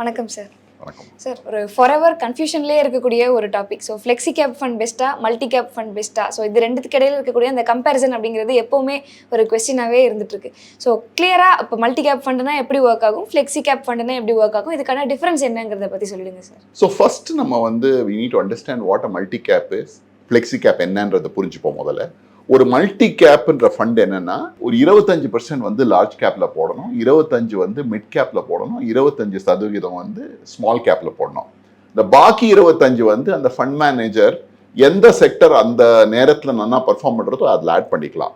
வணக்கம் சார் வணக்கம். சார் ஒரு ஃபாரெவர் கன்ஃபியூஷன்லேயே இருக்கக்கூடிய ஒரு topic so flexi cap fund பெஸ்ட்டா மல்டி கேப் ஃபண்ட் பெஸ்ட்டா ஸோ இது ரெண்டுத்துக்கு இடையில இருக்கக்கூடிய அந்த கம்பேரிசன் அப்படிங்கிறது எப்போவுமே ஒரு கொஸ்டினாகவே இருந்துட்டு இருக்கு ஸோ கிளியராக இப்போ மல்டி கேப் ஃபண்டுனா எப்படி ஒர்க் ஆகும்? ஃப்ளெக்ஸி கேப் ஃபண்டுனா எப்படி ஒர்க் ஆகும்? இதுக்கான டிஃபரன்ஸ் என்னங்கிறத பற்றி சொல்லிடுங்க சார் ஸோ ஃபர்ஸ்ட் நம்ம வந்து we need to understand what a multi cap is flexi cap என்னன்றதை புரிஞ்சுப்போம் முதல்ல. ஒரு மல்டி கேப்ன்ற ஃபண்ட் என்னன்னா ஒரு இருபத்தஞ்சு பர்சன்ட் வந்து லார்ஜ் கேப்ல போடணும் இருபத்தஞ்சு வந்து மிட் கேப்ல போடணும் இருபத்தஞ்சு சதவீதம் வந்து ஸ்மால் கேப்ல போடணும். இந்த பாக்கி இருபத்தஞ்சு வந்து அந்த ஃபண்ட் மேனேஜர் எந்த செக்டர் அந்த நேரத்தில் நல்லா பர்ஃபார்ம் பண்ணுறதோ அதில் ஆட் பண்ணிக்கலாம்.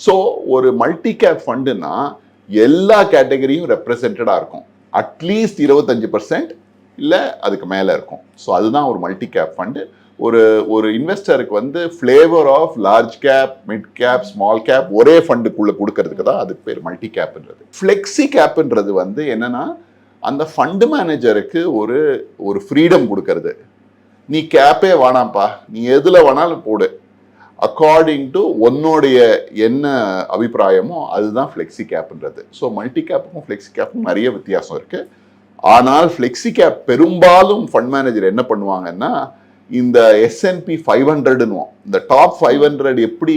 ஸோ ஒரு மல்டி கேப் ஃபண்டுனா எல்லா கேட்டகரியும் ரெப்ரசன்டடாக இருக்கும். அட்லீஸ்ட் இருபத்தஞ்சு பர்சன்ட் இல்லை அதுக்கு மேலே இருக்கும். ஸோ அதுதான் ஒரு மல்டி கேப் ஃபண்டு ஒரு ஒரு இன்வெஸ்டருக்கு வந்து flavour of large cap mid cap small cap ஒரே ஃபண்டுக்குள்ளே கொடுக்கறதுக்கு தான் அதுக்கு பேர் மல்டி கேப்ன்றது ஃப்ளெக்ஸி கேப்ன்றது வந்து என்னன்னா அந்த ஃபண்டு மேனேஜருக்கு ஒரு ஒரு ஃப்ரீடம் கொடுக்கறது. நீ கேப்பே வேணாம்ப்பா. நீ எதில் வேணாலும் போடு. அக்கார்டிங் டு உன்னுடைய என்ன அபிப்பிராயமோ அதுதான் ஃப்ளெக்ஸி கேப்ன்றது ஸோ மல்டி கேப்புக்கும் ஃப்ளெக்ஸி கேப்புக்கும் நிறைய வித்தியாசம் இருக்குது ஆனால் ஃப்ளெக்ஸி கேப் பெரும்பாலும் ஃபண்ட் மேனேஜர் என்ன பண்ணுவாங்கன்னா இந்த எஸ்என்பி ஃபைவ் ஹண்ட்ரட்னுவோம் இந்த டாப் ஃபைவ் ஹண்ட்ரட் எப்படி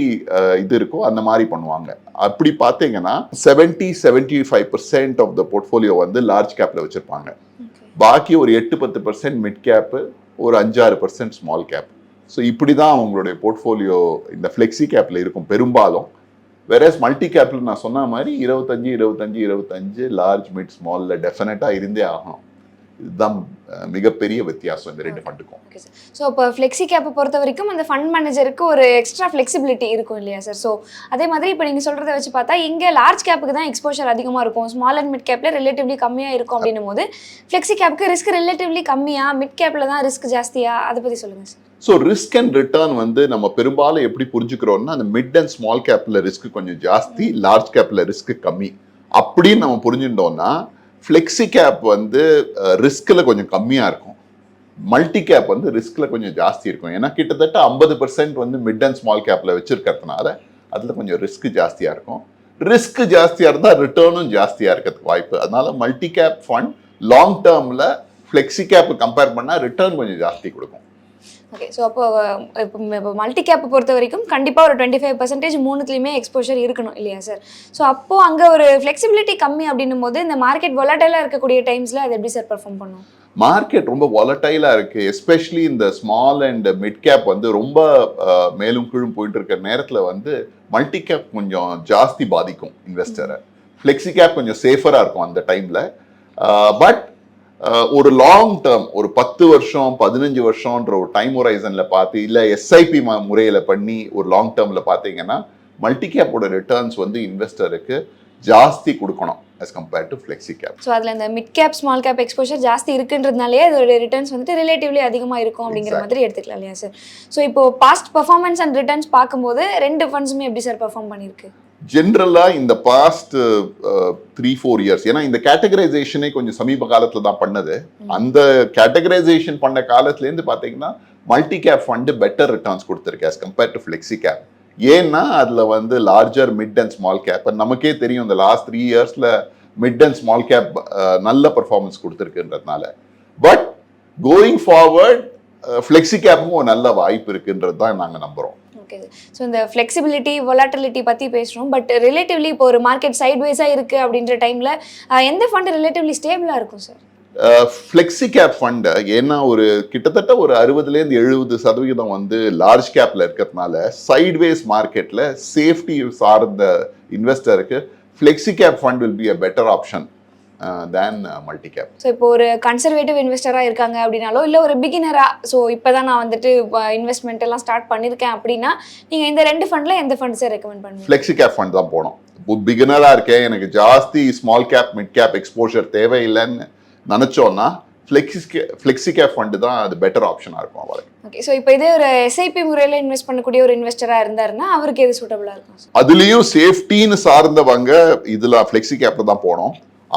இது இருக்கோ அந்த மாதிரி பண்ணுவாங்க. அப்படி பார்த்தீங்கன்னா seventy seventy five percent of the portfolio வந்து லார்ஜ் கேப்ல வச்சிருப்பாங்க. பாக்கி ஒரு எட்டு பத்து பர்சன்ட் மிட் கேப்பு ஒரு அஞ்சாறு பர்சன்ட் ஸ்மால் கேப் ஸோ இப்படி தான் அவங்களுடைய போர்ட்ஃபோலியோ இந்த ஃப்ளெக்ஸி கேப்பில் இருக்கும். பெரும்பாலும் வேறஸ் மல்டி கேப்பில் நான் சொன்ன மாதிரி இருபத்தஞ்சு இருபத்தஞ்சு இருபத்தஞ்சு லார்ஜ் மிட் ஸ்மாலில் டெஃபினட்டாக இருந்தே ஆகணும். இதுதான் மிகப்பெரிய வித்தியாசம் இந்த ரெண்டு ஃபண்டுக்கும். ஸோ இப்போ ஃப்ளெக்ஸி கேப்பை பொறுத்த வரைக்கும் அந்த ஃபண்ட் மேனேஜருக்கு ஒரு எக்ஸ்ட்ரா ஃப்ளெக்சிபிலிட்டி இருக்கும் இல்லையா சார் ஸோ அதே மாதிரி இப்போ நீங்கள் சொல்கிறத வச்சு பார்த்தா இங்கே லார்ஜ் கேப்புக்கு தான் எக்ஸ்போஷர் அதிகமாக இருக்கும். ஸ்மால் அண்ட் மிட் கேப்பில் ரிலேட்டிவ்லி கம்மியாக இருக்கும் அப்படின்னும் போது ஃப்ளெக்ஸி கேப்புக்கு ரிஸ்க் ரிலேட்டிவ்லி கம்மியா மிட் கேப்பில் தான் ரிஸ்க் ஜாஸ்தியா? அதை பற்றி சொல்லுங்கள் sir so risk and return வந்து நம்ம பெரும்பாலும் எப்படி புரிஞ்சுக்கிறோம்னா அந்த மிட் அண்ட் ஸ்மால் கேப்பில் ரிஸ்க் கொஞ்சம் ஜாஸ்தி லார்ஜ் கேப்பில் ரிஸ்க் கம்மி. அப்படின்னு நம்ம புரிஞ்சுட்டோம்னா ஃப்ளெக்ஸி கேப் வந்து ரிஸ்கில் கொஞ்சம் கம்மியாக இருக்கும். மல்டி கேப் வந்து ரிஸ்கில் கொஞ்சம் ஜாஸ்தி இருக்கும். ஏன்னா கிட்டத்தட்ட ஐம்பது பர்சன்ட் வந்து மிட் அண்ட் ஸ்மால் கேப்பில் வச்சுருக்கிறதுனால அதில் கொஞ்சம் ரிஸ்க் ஜாஸ்தியாக இருக்கும். ரிஸ்க் ஜாஸ்தியாக இருந்தால் ரிட்டர்னும் ஜாஸ்தியாக இருக்கிறதுக்கு வாய்ப்பு. அதனால மல்டி கேப் ஃபண்ட் லாங் டேர்மில் ஃப்ளெக்ஸி கேப் கம்பேர் பண்ணால் ரிட்டர்ன் கொஞ்சம் ஜாஸ்தி கொடுக்கும். ஓகே ஸோ அப்போ இப்போ இப்போ மல்டி கேப்பை பொறுத்த வரைக்கும் கண்டிப்பாக ஒரு டுவெண்ட்டி ஃபைவ் பர்சன்டேஜ் மூணுத்துலேயுமே எக்ஸ்போஷர் இருக்கணும் இல்லையா சார் ஸோ அப்போது அங்கே ஒரு ஃப்ளெக்சிபிலிட்டி கம்மி அப்படின்னும் போது இந்த மார்க்கெட் வொலட்டைலாக இருக்கக்கூடிய டைம்ஸில் அது எப்படி சார் பர்ஃபார்ம் பண்ணும்? மார்க்கெட் ரொம்ப வாலட்டைலாக இருக்கு எஸ்பெஷலி இந்த ஸ்மால் அண்ட் மிட் கேப் வந்து ரொம்ப மேலும் கீழும் போயிட்டு இருக்கிற நேரத்தில் வந்து மல்டி கேப் கொஞ்சம் ஜாஸ்தி பாதிக்கும் இன்வெஸ்டரை ஃப்ளெக்ஸி கேப் கொஞ்சம் சேஃபராக இருக்கும் அந்த டைமில் பட் ஒரு லாங் டேர்ம் ஒரு பத்து வருஷம் பதினஞ்சு வருஷம்ன்ற ஒரு டைம் ஹொரைசனில் பார்த்து இல்லை எஸ்ஐபி முறையில் பண்ணி ஒரு லாங் டேர்மில் பார்த்தீங்கன்னா மல்டி கேப்போட ரிட்டர்ன்ஸ் வந்து இன்வெஸ்டருக்கு ஜாஸ்தி கொடுக்கணும் as compared to flexi cap so அதில் இந்த mid cap small cap exposure ஜாஸ்தி இருக்குன்றதுனாலே அதோட ரிட்டர்ன்ஸ் வந்துட்டு ரிலேட்டிவ்லி அதிகமாக இருக்கும் அப்படிங்கிற. மாதிரி எடுத்துக்கலாம் இல்லையா சார் ஸோ இப்போ பாஸ்ட் பர்ஃபார்மன்ஸ் அண்ட் ரிட்டர்ன்ஸ் பார்க்கும்போது ரெண்டு ஃபண்ட்ஸுமே எப்படி சார் பர்ஃபார்ம் பண்ணியிருக்கு? ஜென்ரலாக இந்த பாஸ்ட் த்ரீ ஃபோர் இயர்ஸ் ஏன்னா இந்த கேட்டகரைசேஷனே கொஞ்சம் சமீப காலத்தில் தான் பண்ணது. அந்த கேட்டகரைசேஷன் பண்ண காலத்துலேருந்து பார்த்தீங்கன்னா multi cap fund better returns கொடுத்துருக்கு as compared to flexi cap ஏன்னா அதில் வந்து larger mid and small cap நமக்கே தெரியும் இந்த லாஸ்ட் த்ரீ இயர்ஸில் மிட் அண்ட் ஸ்மால் கேப் நல்ல பர்ஃபார்மன்ஸ் கொடுத்துருக்குன்றதுனால. பட் கோயிங் ஃபார்வர்ட் ஃப்ளெக்ஸி கேப்புக்கும் ஒரு நல்ல வாய்ப்பு இருக்குன்றது தான் நாங்கள் நம்புகிறோம் ஓகே ஸோ இந்த ஃப்ளெக்சிபிலிட்டி வொலாட்டிலிட்டி பற்றி பேசுகிறோம் பட் ரிலேட்டிவ்லி இப்போ ஒரு மார்க்கெட் சைட்வைஸாக இருக்குது அப்படின்ற டைமில் எந்த ஃபண்டு ரிலேட்டிவ்லி ஸ்டேபிளாக இருக்கும் சார் ஃப்ளெக்ஸி கேப் ஃபண்டு ஏன்னா ஒரு கிட்டத்தட்ட ஒரு அறுபதுலேருந்து எழுபது சதவீதம் வந்து லார்ஜ் கேப்பில் இருக்கிறதுனால சைட்வேஸ் மார்க்கெட்டில் சேஃப்டி சார்ந்த இன்வெஸ்டருக்கு flexi cap fund will be a better option than multi cap so இப்போ ஒரு கன்சர்வேட்டிவ் இன்வெஸ்டராக இருக்காங்க அப்படின்னாலோ இல்லை ஒரு பிகினராக ஸோ இப்போ தான் நான் வந்துட்டு இன்வெஸ்ட்மெண்ட் எல்லாம் ஸ்டார்ட் பண்ணியிருக்கேன் அப்படின்னா நீங்கள் இந்த ரெண்டு ஃபண்டில் எந்த ஃபண்ட் சார் ரெக்கமெண்ட் பண்ணுவீங்க? ஃப்ளெக்ஸி கேப் ஃபண்ட் தான் போகணும் இப்போ பிகினராக இருக்கேன் எனக்கு ஜாஸ்தி small cap mid cap exposure தேவையில்லைன்னு நினச்சோன்னா ஃப்ளெக்ஸி ஃப்ளெக்ஸி கேப் ஃபண்டு தான் அது பெட்டர் ஆப்ஷனாக இருக்கும் அவளுக்கு ஓகே ஸோ இப்போ இதே ஒரு எஸ்ஐபி முறையில் இன்வெஸ்ட் பண்ணக்கூடிய ஒரு இன்வெஸ்டராக இருந்தாருன்னா அவருக்கு எது சூட்டபுளாக இருக்கும்? அதுலேயும் சேஃப்டின்னு சார்ந்தவங்க இதில் ஃப்ளெக்ஸி கேப்பில் தான் போனோம்.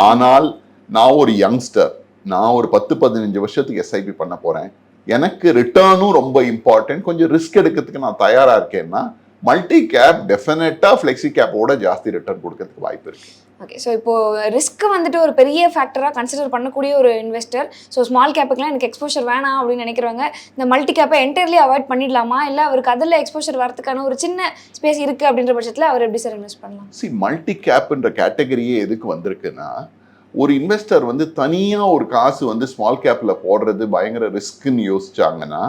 ஆனால் நான் ஒரு யங்ஸ்டர் நான் ஒரு பத்து பதினஞ்சு வருஷத்துக்கு எஸ்ஐபி பண்ண போகிறேன் எனக்கு ரிட்டர்னும் ரொம்ப இம்பார்ட்டன்ட் கொஞ்சம் ரிஸ்க் எடுக்கிறதுக்கு நான் தயாராக இருக்கேன்னா மல்டி கேப் டெஃபினட்டாக ஃப்ளெக்ஸி கேப்போட ஜாஸ்தி ரிட்டர்ன் கொடுக்கறதுக்கு வாய்ப்பு இருக்கு. ஓகே ஸோ இப்போ ரிஸ்க் வந்துட்டு ஒரு பெரிய ஃபேக்டராக கன்சிடர் பண்ணக்கூடிய ஒரு இன்வெஸ்டர் ஸோ ஸ்மால் கேப்புக்குலாம் எனக்கு எக்ஸ்போஷர் வேணாம் அப்படின்னு நினைக்கிறவங்க இந்த மல்டி கேப்பை என்டையர்லி அவாய்ட் பண்ணிடலாமா? இல்லை அவருக்கு அதில் எக்ஸ்போஷர் வரதுக்கான ஒரு சின்ன ஸ்பேஸ் இருக்குது அப்படின்ற பட்சத்தில் அவர் எப்படி சார் இன்வெஸ்ட் பண்ணலாம்? சி மல்டி கேப்ன்ற கேட்டகரியே எதுக்கு வந்திருக்குன்னா ஒரு இன்வெஸ்டர் வந்து தனியாக ஒரு காசு வந்து ஸ்மால் கேப்பில் போடுறது பயங்கர ரிஸ்க்குன்னு யோசிச்சாங்கன்னா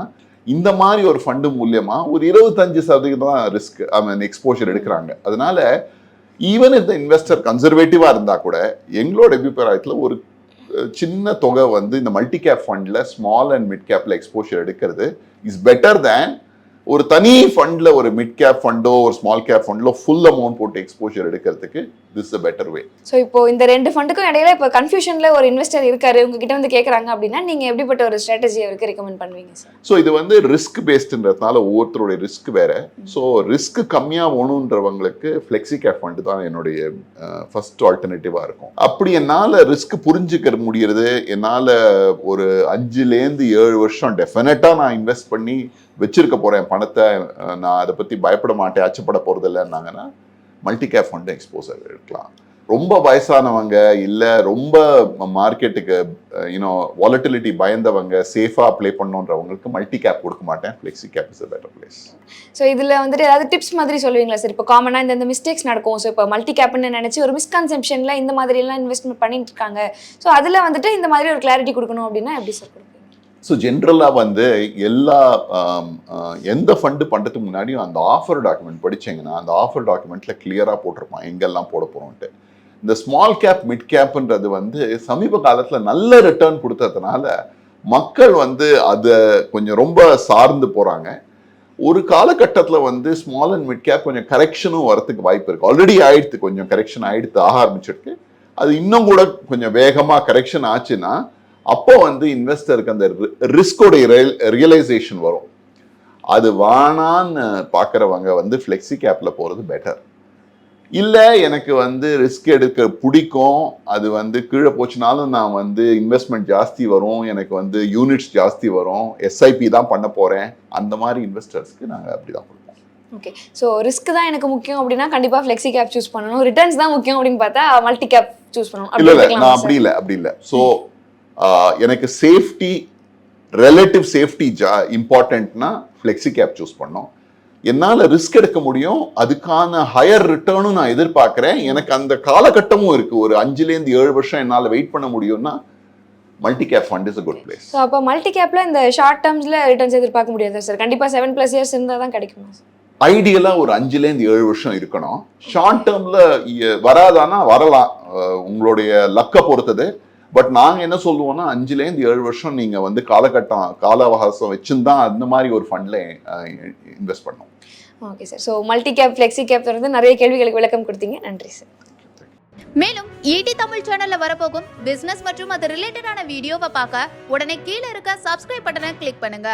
இந்த மாதிரி ஒரு ஃபண்டு மூலியமாக ஒரு இருபத்தஞ்சு சதவீதம் தான் ரிஸ்க் ஐ மீன் எக்ஸ்போஷர் எடுக்கிறாங்க. அதனால ஈவன் இந்த இன்வெஸ்டர் கன்சர்வேட்டிவாக இருந்தால் கூட எங்களோட அபிப்பிராயத்தில் ஒரு சின்ன தொகை வந்து இந்த மல்டி கேப் ஃபண்டில் ஸ்மால் அண்ட் மிட் கேப்பில் எக்ஸ்போஷர் எடுக்கிறது இஸ் பெட்டர் தேன் ஒரு தனி ஃபண்டில் ஒரு மிட் கேப் ஃபண்டோ ஒரு ஸ்மால் கேப் ஃபண்டில் ஃபுல் அமௌண்ட் போட்டு எக்ஸ்போஷர் எடுக்கிறதுக்கு this a better way so இப்போ இந்த ரெண்டு ஃபண்டுக்கும் இடையில இப்போ கன்ஃபியூஷனில் ஒரு இன்வெஸ்டர் இருக்காரு உங்ககிட்ட வந்து கேட்குறாங்க அப்படின்னா நீங்கள் எப்படிப்பட்ட ஒரு ஸ்ட்ராட்டஜி அவருக்கு ரெக்கமெண்ட் பண்ணுவீங்க சார் ஸோ இது வந்து ரிஸ்க் பேஸ்டுன்றதுனால ஒவ்வொருத்தருடைய ரிஸ்க் வேற. ஸோ ரிஸ்க் கம்மியாக வேணுன்றவங்களுக்கு ஃப்ளெக்ஸி கேப் ஃபண்டு தான் என்னுடைய ஃபர்ஸ்ட் ஆல்டர்னேட்டிவாக இருக்கும். அப்படி என்னால் ரிஸ்க் புரிஞ்சுக்க முடியறது என்னால் ஒரு அஞ்சுலேருந்து ஏழு வருஷம் டெஃபினட்டாக நான் இன்வெஸ்ட் பண்ணி வச்சிருக்க போகிறேன் பணத்தை நான் அதை பற்றி பயப்பட மாட்டேன் அச்சப்பட போகிறது இல்லைன்னாங்கன்னா மல்டி கேப் ஃபண்டு எக்ஸ்போசர் எடுக்கலாம். ரொம்ப வயசானவங்க இல்லை ரொம்ப மார்க்கெட்டுக்கு யூனோ வாலட்டிலிட்டி பயந்தவங்க சேஃபாக ப்ளே பண்ணோன்றவங்களுக்கு மல்டி கேப் கொடுக்க மாட்டேன். Flexi cap is a better place so இதில் வந்துட்டு ஏதாவது டிப்ஸ் மாதிரி சொல்லுவீங்களா சார் இப்போ காமனாக இந்த இந்த மிஸ்டேக்ஸ் நடக்கும். ஸோ இப்போ மல்டி கேப்னு நினச்சி ஒரு மிஸ்கன்செப்ஷனில் இந்த மாதிரிலாம் இன்வெஸ்ட்மெண்ட் பண்ணிட்டு இருக்காங்க. ஸோ அதில் வந்துட்டு இந்த மாதிரி ஒரு கிளாரிட்டி கொடுக்கணும் அப்படின்னா எப்படி சார் கொடுப்பீங்க? ஸோ ஜென்ரலாக வந்து எல்லா எந்த ஃபண்டு பண்ணுறதுக்கு முன்னாடியும் அந்த ஆஃபர் டாக்குமெண்ட் படிச்சீங்கன்னா அந்த ஆஃபர் டாக்குமெண்ட்டில் கிளியராக போட்டிருப்பான். எங்கெல்லாம் போட போகிறோன்ட்டு இந்த ஸ்மால் கேப் மிட் கேப்ன்றது வந்து சமீப காலத்தில் நல்ல ரிட்டர்ன் கொடுத்ததுனால மக்கள் வந்து அதை கொஞ்சம் ரொம்ப சார்ந்து போகிறாங்க ஒரு காலகட்டத்தில் வந்து ஸ்மால் அண்ட் மிட் கேப் கொஞ்சம் கரெக்ஷனும் வரத்துக்கு வாய்ப்பு இருக்குது ஆல்ரெடி ஆயிடுத்து கொஞ்சம் கரெக்ஷன் ஆயிடுத்து ஆக ஆரம்பிச்சிருக்கு. அது இன்னும் கூட கொஞ்சம் வேகமாக கரெக்ஷன் ஆச்சுன்னா அப்போ வந்து இன்வெஸ்டருக்கு அந்த ரிஸ்கோடைய ரியலைசேஷன் வரும். அது வானான்னு பார்க்குறவங்க வந்து ஃப்ளெக்ஸி கேப்பில் போகிறது பெட்டர் இல்லை எனக்கு வந்து ரிஸ்க் எடுக்க பிடிக்கும் அது வந்து கீழே போச்சுனாலும் நான் வந்து இன்வெஸ்ட்மெண்ட் ஜாஸ்தி வரும் எனக்கு வந்து யூனிட்ஸ் ஜாஸ்தி வரும் எஸ்ஐபி தான் பண்ண போகிறேன் அந்த மாதிரி இன்வெஸ்டர்ஸ்க்கு நாங்கள் அப்படி தான் கொடுப்போம். ஓகே ஸோ ரிஸ்க் தான் எனக்கு முக்கியம் அப்படின்னா கண்டிப்பாக ஃப்ளெக்ஸி கேப் சூஸ் பண்ணணும். ரிட்டர்ன்ஸ் தான் முக்கியம் அப்படின்னு பார்த்தா மல்டி கேப் சூஸ் பண்ணணும். இல்ல இல்ல நான் அப்படி இல்லை அப்படி இல்லை. ஸோ எனக்கு சேஃப்டி ரிலேட்டிவ் சேஃப்டி ஜா இம்பார்ட்டன்ட்னா ஃப்ளெக்ஸி கேப் சூஸ் பண்ணோம். என்னால் ரிஸ்க் எடுக்க முடியும் அதுக்கான ஹையர் ரிட்டர்னும் நான் எதிர்பார்க்குறேன். எனக்கு அந்த காலகட்டமும் இருக்கு. ஒரு அஞ்சுலேருந்து ஏழு வருஷம் என்னால் வெயிட் பண்ண முடியும்னா multi cap fund is a good place so அப்போ மல்டி கேப்பில் இந்த ஷார்ட் டேர்ம்ஸில் ரிட்டர்ன்ஸ் எதிர்பார்க்க முடியாது சார் கண்டிப்பாக செவன் ப்ளஸ் இயர்ஸ் இருந்தால் தான் கிடைக்குமா ஐடியலாக ஒரு அஞ்சுலேருந்து ஏழு வருஷம் இருக்கணும். ஷார்ட் டேர்மில் வராதானா? வரலாம். உங்களுடைய லக்கை பொறுத்தது. பட் நாங்கள் என்ன சொல்லுவோம்னா அஞ்சுலேருந்து ஏழு வருஷம் நீங்கள் வந்து காலகட்டம் கால அவகாசம் வச்சுருந்தான் அந்த மாதிரி ஒரு ஃபண்டில் இன்வெஸ்ட் பண்ணோம் okay sir so multi cap flexi cap தொடர்ந்து நிறைய கேள்விகளுக்கு விளக்கம் கொடுத்தீங்க. நன்றி சார் மேலும் ஈடி தமிழ் சேனல்ல வரப்போகும் பிசினஸ் மற்றும் அது ரிலேட்டடான வீடியோவை பார்க்க உடனே கீழே இருக்க சப்ஸ்கிரைப் பட்டனை கிளிக் பண்ணுங்க.